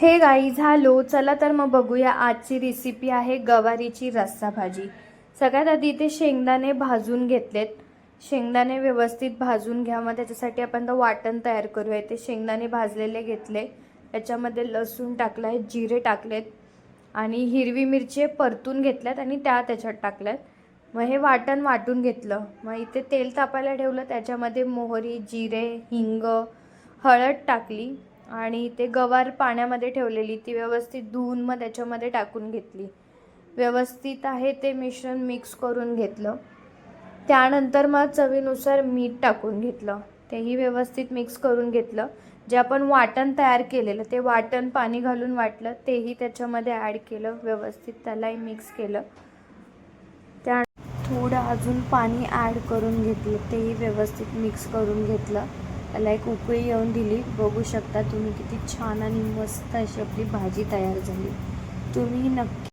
हे गाई झालो चला तर मग बघूया आजची रेसिपी आहे गवारीची रस्सा भाजी. सगळ्यात आधी इथे शेंगदाणे भाजून घेतलेत. शेंगदाणे व्यवस्थित भाजून घ्या मग त्याच्यासाठी आपण तर वाटण तयार करूया. ते शेंगदाणे भाजलेले घेतले. त्याच्यामध्ये लसूण टाकलं आहे जिरे टाकलेत आणि हिरवी मिरची परतून घेतल्यात आणि त्या त्याच्यात टाकल्यात. मग हे वाटण वाटून घेतलं. मग इथे तेल तापायला ठेवलं. त्याच्यामध्ये मोहरी जिरे हिंग हळद टाकली. आणि ते गवार पाण्यामध्ये ठेवलेली ती व्यवस्थित धुवून मग त्याच्यामध्ये टाकून घेतली. व्यवस्थित आहे ते मिश्रण मिक्स करून घेतलं. त्यानंतर मग चवीनुसार मीठ टाकून घेतलं. तेही व्यवस्थित मिक्स करून घेतलं. जे आपण वाटण तयार केलेलं ते वाटण पाणी घालून वाटलं तेही त्याच्यामध्ये ॲड केलं व्यवस्थित त्यालाही मिक्स केलं. त्या थोडं अजून पाणी ॲड करून घेतलं तेही व्यवस्थित मिक्स करून घेतलं. त्याला एक उकळी येऊन दिली. बघू शकता तुम्ही किती छान आणि मस्त अशी आपली भाजी तयार झाली. तुम्ही नक्की